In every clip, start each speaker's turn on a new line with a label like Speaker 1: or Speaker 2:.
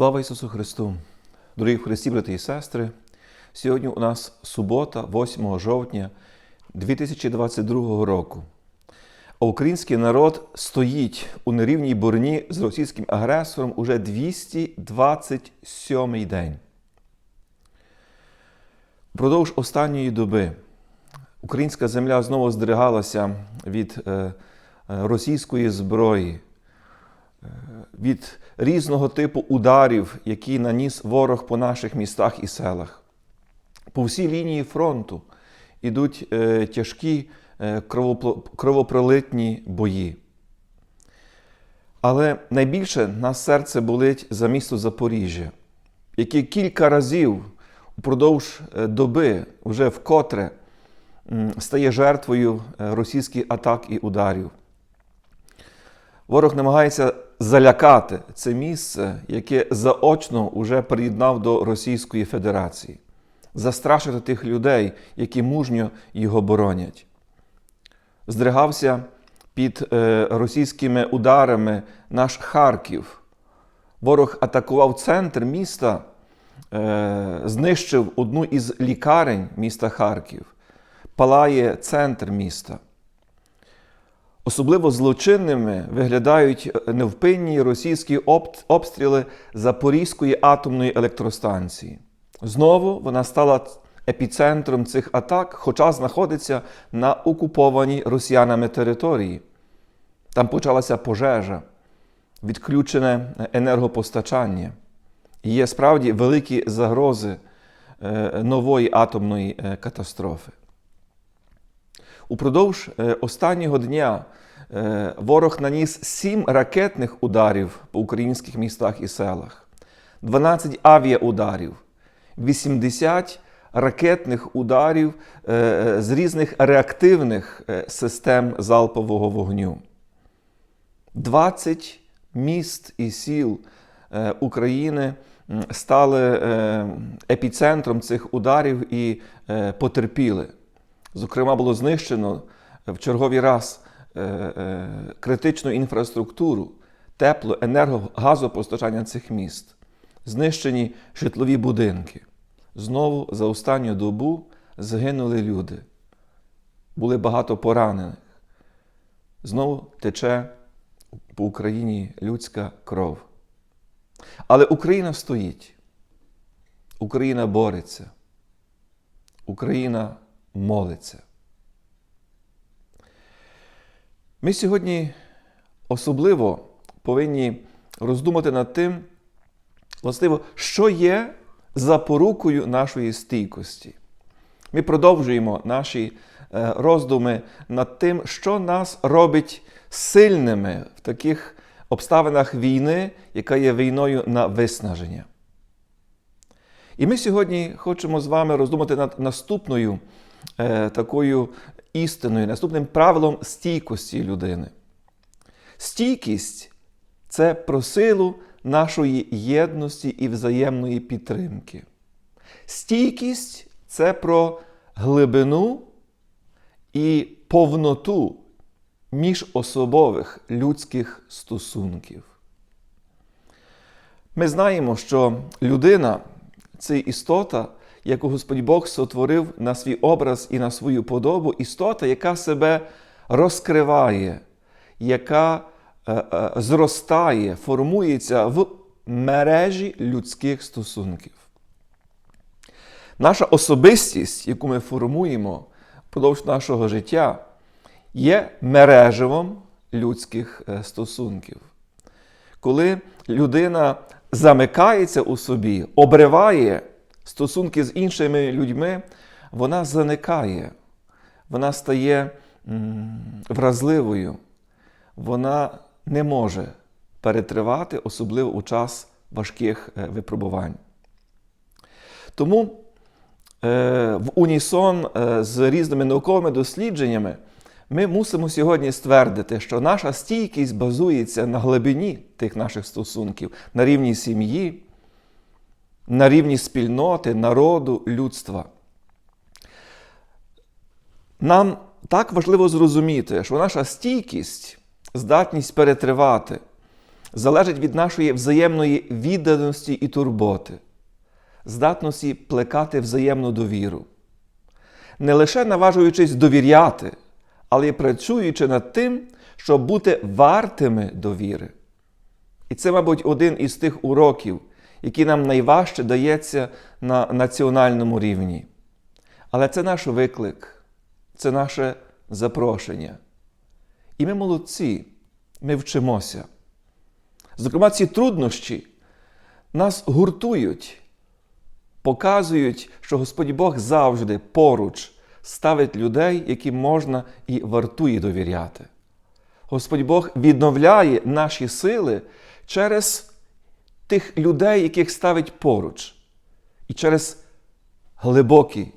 Speaker 1: Слава Ісусу Христу! Дорогі Христі, брати і сестри! Сьогодні у нас субота, 8 жовтня 2022 року. А український народ стоїть у нерівній борні з російським агресором уже 227 день. Впродовж останньої доби українська земля знову здригалася від е, е, російської зброї, від різного типу ударів, які наніс ворог по наших містах і селах. По всій лінії фронту йдуть е, тяжкі е, кровопролитні бої. Але найбільше на серце болить за місто Запоріжжя, яке кілька разів упродовж е, доби вже вкотре стає жертвою е, російських атак і ударів. Ворог намагається залякати це місце, яке заочно вже приєднав до Російської Федерації, застрашити тих людей, які мужньо його боронять. Здригався під е, російськими ударами наш Харків. Ворог атакував центр міста, е, знищив одну із лікарень міста Харків, палає центр міста. Особливо злочинними виглядають невпинні російські обстріли Запорізької атомної електростанції. Знову вона стала епіцентром цих атак, хоча знаходиться на окупованій росіянами території. Там почалася пожежа, відключене енергопостачання. І є справді великі загрози е, нової атомної е, катастрофи. Упродовж е, останнього дня е, ворог наніс сім ракетних ударів по українських містах і селах, 12 авіаударів, 80 ракетних ударів е, е, з різних реактивних е, систем залпового вогню. 20 міст і сіл е, України стали е, епіцентром цих ударів і е, потерпіли. Зокрема, було знищено в черговий раз е, е, критичну інфраструктуру, тепло, енерго, газопостачання цих міст, знищені житлові будинки. Знову за останню добу загинули люди. Були багато поранених. Знову тече по Україні людська кров. Але Україна стоїть. Україна бореться. Україна молиться. Ми сьогодні особливо повинні роздумати над тим, властиво, що є запорукою нашої стійкості. Ми продовжуємо наші е, роздуми над тим, що нас робить сильними в таких обставинах війни, яка є війною на виснаження. І ми сьогодні хочемо з вами роздумати над наступною е, такою істиною, наступним правилом стійкості людини. Стійкість це про силу нашої єдності і взаємної підтримки. Стійкість це про глибину і повноту міжособових людських стосунків. Ми знаємо, що людина це істота, яку Господь Бог сотворив на свій образ і на свою подобу, істота, яка себе розкриває, яка е, е, зростає, формується в мережі людських стосунків. Наша особистість, яку ми формуємо впродовж нашого життя, є мереживом людських е, стосунків. Коли людина замикається у собі, обриває стосунки з іншими людьми, вона заникає, вона стає вразливою, вона не може перетривати, особливо у час важких е, випробувань. Тому е, в унісон е, з різними науковими дослідженнями ми мусимо сьогодні ствердити, що наша стійкість базується на глибині тих наших стосунків, на рівні сім'ї, на рівні спільноти, народу, людства. Нам так важливо зрозуміти, що наша стійкість, здатність перетривати, залежить від нашої взаємної відданості і турботи, здатності плекати взаємну довіру, не лише наважуючись довіряти, але й працюючи над тим, щоб бути вартими довіри. І це, мабуть, один із тих уроків, який нам найважче дається на національному рівні. Але це наш виклик, це наше запрошення. І ми молодці, ми вчимося. Зокрема, ці труднощі нас гуртують, показують, що Господь Бог завжди поруч ставить людей, яким можна і вартує довіряти. Господь Бог відновляє наші сили через тих людей, яких ставить поруч, і через глибокі,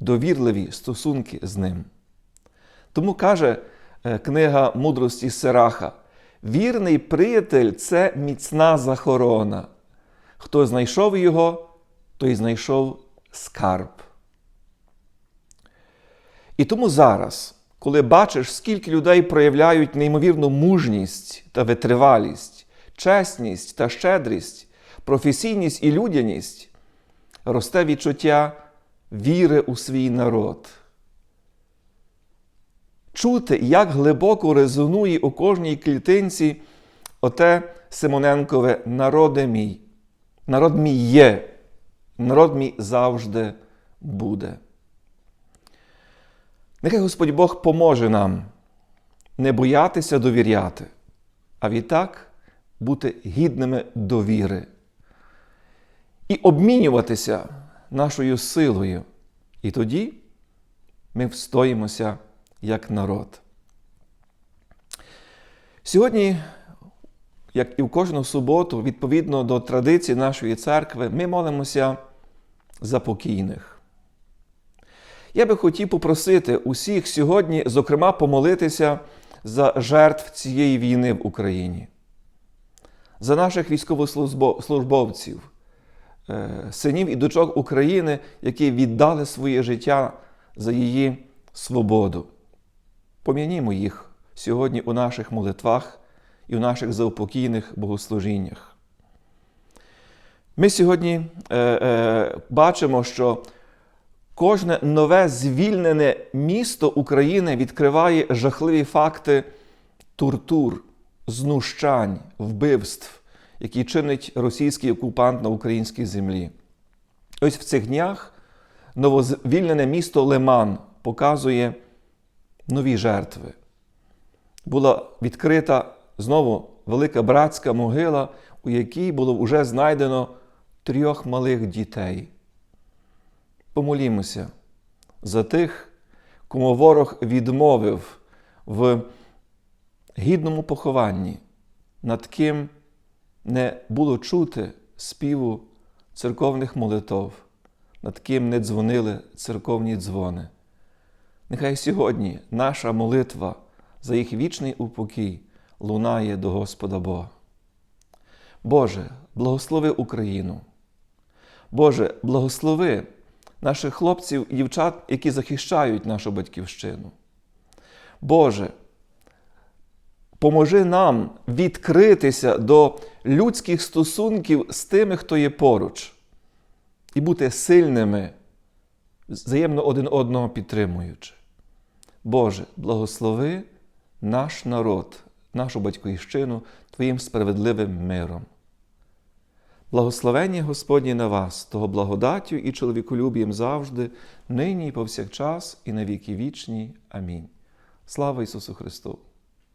Speaker 1: довірливі стосунки з ним. Тому каже е, книга мудрості Сераха: вірний приятель це міцна захорона. Хто знайшов його, той знайшов скарб. І тому зараз, коли бачиш, скільки людей проявляють неймовірну мужність та витривалість, чесність та щедрість, професійність і людяність, росте відчуття віри у свій народ. Чути, як глибоко резонує у кожній клітинці оте Симоненкове народе мій. Народ мій є, народ мій завжди буде. Нехай Господь Бог поможе нам не боятися довіряти, а відтак бути гідними довіри і обмінюватися нашою силою. І тоді ми встоїмося як народ. Сьогодні, як і в кожну суботу, відповідно до традиції нашої церкви, ми молимося за покійних. Я би хотів попросити усіх сьогодні, зокрема, помолитися за жертв цієї війни в Україні, за наших військовослужбовців, е, синів і дочок України, які віддали своє життя за її свободу. Пом'янімо їх сьогодні у наших молитвах і у наших заупокійних богослужіннях. Ми сьогодні е, е, бачимо, що Кожне нове звільнене місто України відкриває жахливі факти тортур, знущань, вбивств, які чинить російський окупант на українській землі. Ось в цих днях новозвільнене місто Лиман показує нові жертви. Була відкрита знову велика братська могила, у якій було вже знайдено трьох малих дітей помолімося за тих, кому ворог відмовив в гідному похованні, над ким не було чути співу церковних молитов, над ким не дзвонили церковні дзвони. Нехай сьогодні наша молитва за їх вічний упокій лунає до Господа Бога. Боже, благослови Україну. Боже, благослови наших хлопців і дівчат, які захищають нашу батьківщину. Боже, поможи нам відкритися до людських стосунків з тими, хто є поруч, і бути сильними, взаємно один одного підтримуючи. Боже, благослови наш народ, нашу батьківщину Твоїм справедливим миром. Благословення Господнє на вас, того благодаттю і чоловіколюбієм завжди, нині і повсякчас, і на віки вічні. Амінь. Слава Ісусу Христу!